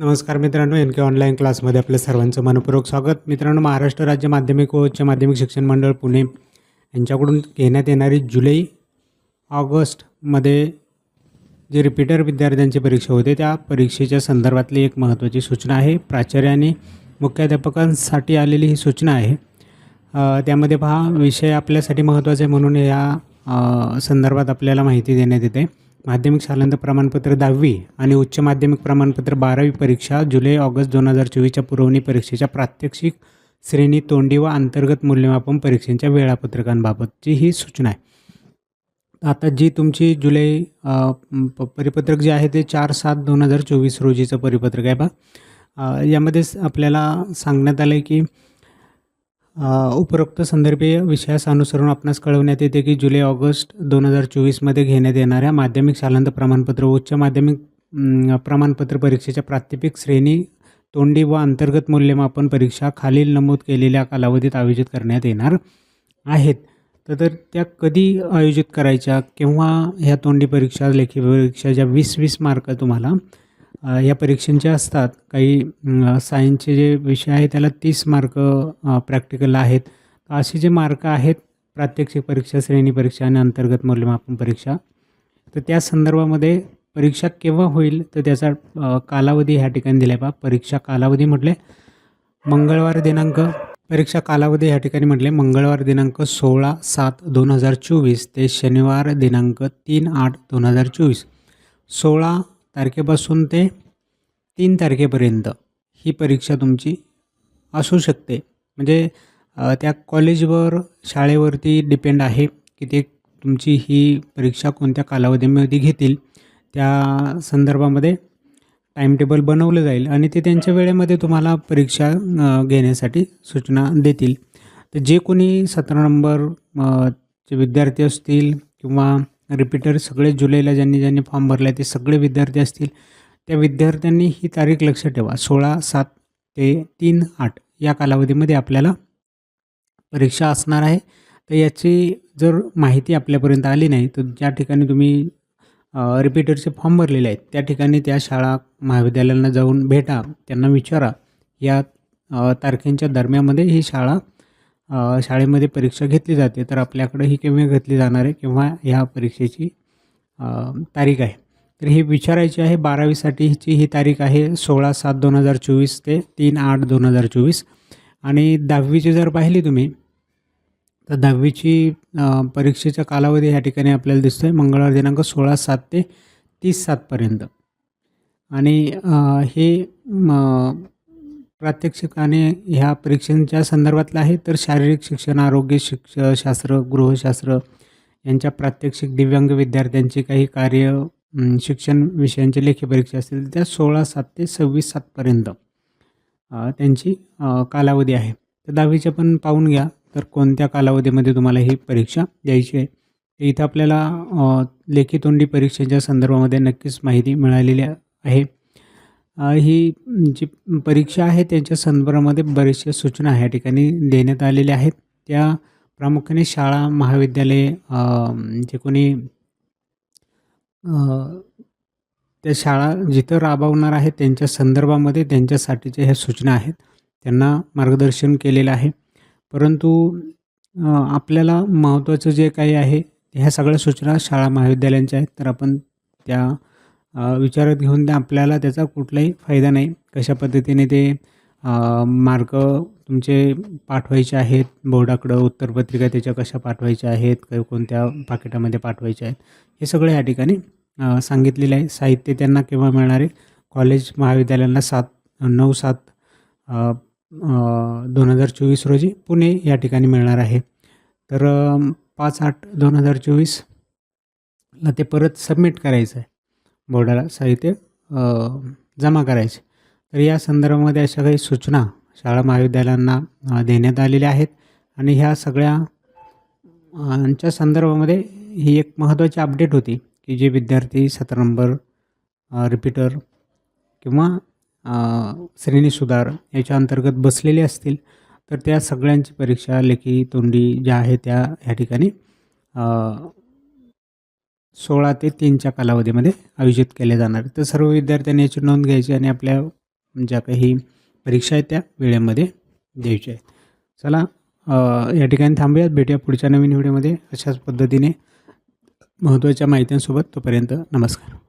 नमस्कार मित्रांनो एन के ऑनलाईन क्लासमध्ये आपल्या सर्वांचं मनपूर्वक स्वागत. मित्रांनो महाराष्ट्र राज्य माध्यमिक व उच्च माध्यमिक शिक्षण मंडळ पुणे यांच्याकडून घेण्यात येणारी जुलै ऑगस्टमध्ये जे रिपीटर विद्यार्थ्यांची परीक्षा होते त्या परीक्षेच्या संदर्भातली एक महत्त्वाची सूचना आहे. प्राचार्य आणि मुख्याध्यापकांसाठी आलेली ही सूचना आहे. त्यामध्ये पहा विषय आपल्यासाठी महत्त्वाचा आहे म्हणून या संदर्भात आपल्याला माहिती देण्यात येते. माध्यमिक शालांत प्रमाणपत्र दहावी आणि उच्च माध्यमिक प्रमाणपत्र बारावी परीक्षा जुलै ऑगस्ट दोन हजार चोवीसच्या पुरवणी परीक्षेच्या प्रात्यक्षिक श्रेणी तोंडी व अंतर्गत मूल्यमापन परीक्षांच्या वेळापत्रकांबाबतची ही सूचना आहे. आता जी तुमची जुलै प- परिपत्रक जे आहे ते चार सात दोन हजार चोवीस रोजीचं परिपत्रक आहे बा. यामध्ये आपल्याला सांगण्यात आलं आहे की उपरोक्त संदर्भीय विषयास अनुसरून आपणास कळवण्यात येते की जुलै ऑगस्ट दोन हजार चोवीसमध्ये घेण्यात येणाऱ्या माध्यमिक शालांत प्रमाणपत्र उच्च माध्यमिक प्रमाणपत्र परीक्षेच्या प्रात्यपिक श्रेणी तोंडी व अंतर्गत मूल्यमापन परीक्षा खालील नमूद केलेल्या कालावधीत आयोजित करण्यात येणार आहेत. तर तर त्या कधी आयोजित करायच्या? केव्हा ह्या तोंडी परीक्षा लेखी परीक्षा ज्या वीस वीस मार्क तुम्हाला या परीक्षांचे असतात. काही सायन्सचे जे विषय आहे त्याला तीस मार्क प्रॅक्टिकल आहेत. असे जे मार्क आहेत प्रात्यक्षिक परीक्षा श्रेणी परीक्षा आणि अंतर्गत मूल्यमापन परीक्षा तर त्या संदर्भामध्ये परीक्षा केव्हा होईल तर त्याचा कालावधी ह्या ठिकाणी दिला आहे पहा. परीक्षा कालावधी म्हटले मंगळवार दिनांक परीक्षा कालावधी ह्या ठिकाणी म्हटले मंगळवार दिनांक सोळा सात दोन हजार चोवीस ते शनिवार दिनांक तीन आठ दोन हजार चोवीस. सोळा तारखेपासून ते तीन तारखेपर्यंत ही परीक्षा तुमची असू शकते. म्हणजे त्या कॉलेजवर शाळेवरती डिपेंड आहे की ते तुमची ही परीक्षा कोणत्या कालावधीमध्ये घेतील. त्या संदर्भामध्ये टाईमटेबल बनवलं जाईल आणि ते त्यांच्या वेळेमध्ये तुम्हाला परीक्षा घेण्यासाठी सूचना देतील. तर जे कोणी सतरा नंबर चे विद्यार्थी असतील किंवा रिपीटर सगळे जुलैला ज्यांनी ज्यांनी फॉर्म भरला आहे ते सगळे विद्यार्थी असतील त्या विद्यार्थ्यांनी ही तारीख लक्षात ठेवा. सोळा सात ते तीन आठ या कालावधीमध्ये आपल्याला परीक्षा असणार आहे. तर याची जर माहिती आपल्यापर्यंत आली नाही तर ज्या ठिकाणी तुम्ही रिपीटरचे फॉर्म भरलेले आहेत त्या ठिकाणी त्या शाळा महाविद्यालयांना जाऊन भेटा त्यांना विचारा. या तारखेंच्या दरम्यामध्ये ही शाळा शाळेमध्ये परीक्षा घेतली जाते तर आपल्याकडे ही केव्हा घेतली जाणार आहे किंवा ह्या परीक्षेची तारीख आहे. तर ही विचारायची आहे बारावीसाठीची ही तारीख आहे सोळा सात दोन हजार चोवीस ते तीन आठ दोन हजार चोवीस. आणि दहावीची जर पाहिली तुम्ही तर दहावीची परीक्षेचा कालावधी ह्या ठिकाणी आपल्याला दिसतो आहे मंगळवार दिनांक सोळा सात ते तीस सातपर्यंत आणि हे प्रात्यक्षिक आणि ह्या परीक्षांच्या संदर्भातलं आहे तर शारीरिक शिक्षण आरोग्य शिक्ष शास्त्र गृहशास्त्र यांच्या प्रात्यक्षिक दिव्यांग विद्यार्थ्यांची काही कार्य शिक्षण विषयांची लेखी परीक्षा असतील त्या सोळा सात ते सव्वीस सातपर्यंत त्यांची कालावधी आहे. तर दहावीच्या पण पाहून घ्या तर कोणत्या कालावधीमध्ये तुम्हाला ही परीक्षा द्यायची आहे. तर इथं आपल्याला लेखी तोंडी परीक्षेच्या संदर्भामध्ये नक्कीच माहिती मिळालेली आहे. ही जी परीक्षा आहे त्यांच्या संदर्भामध्ये बरेचशा सूचना ह्या ठिकाणी देण्यात आलेल्या आहेत. त्या प्रामुख्याने शाळा महाविद्यालये जे कोणी त्या शाळा जिथं राबवणार आहेत त्यांच्या संदर्भामध्ये त्यांच्यासाठीच्या ह्या सूचना आहेत. त्यांना मार्गदर्शन केलेलं आहे. परंतु आपल्याला महत्त्वाचं जे काही आहे ह्या सगळ्या सूचना शाळा महाविद्यालयांच्या आहेत. तर आपण त्या विचारात घेऊन त्या आपल्याला त्याचा कुठलाही फायदा नाही. कशा पद्धतीने ते मार्क तुमचे पाठवायचे आहेत? बोर्डाकडं उत्तरपत्रिका त्याच्या कशा पाठवायच्या आहेत? काही कोणत्या पाकिटामध्ये पाठवायच्या आहेत? हे सगळं या ठिकाणी सांगितलेलं आहे. साहित्य त्यांना केव्हा मिळणार आहे? कॉलेज महाविद्यालयांना सात नऊ सात दोन हजार चोवीस रोजी पुणे या ठिकाणी मिळणार आहे. तर पाच आठ दोन हजार चोवीसला ते परत सबमिट करायचं आहे. बोर्डाला साहित्य जमा करायचे. तर या संदर्भामध्ये अशा काही सूचना शाळा महाविद्यालयांना देण्यात आलेल्या आहेत आणि ह्या सगळ्यांच्या संदर्भामध्ये ही एक महत्त्वाची अपडेट होती की जे विद्यार्थी सतरा नंबर रिपीटर किंवा श्रेणी सुधार याच्या अंतर्गत बसलेले असतील तर त्या सगळ्यांची परीक्षा लेखी तोंडी ज्या आहे त्या ह्या ठिकाणी सोळा ते तीनच्या कालावधीमध्ये आयोजित केले जाणार. तर सर्व विद्यार्थ्यांनी याची नोंद घ्यायची आणि आपल्या ज्या काही परीक्षा आहेत त्या वेळेमध्ये द्यायच्या आहेत. चला या ठिकाणी थांबूयात. भेटूया पुढच्या नवीन व्हिडिओमध्ये. अशाच पद्धतीने महत्त्वाच्या माहित्यांसोबत तोपर्यंत नमस्कार.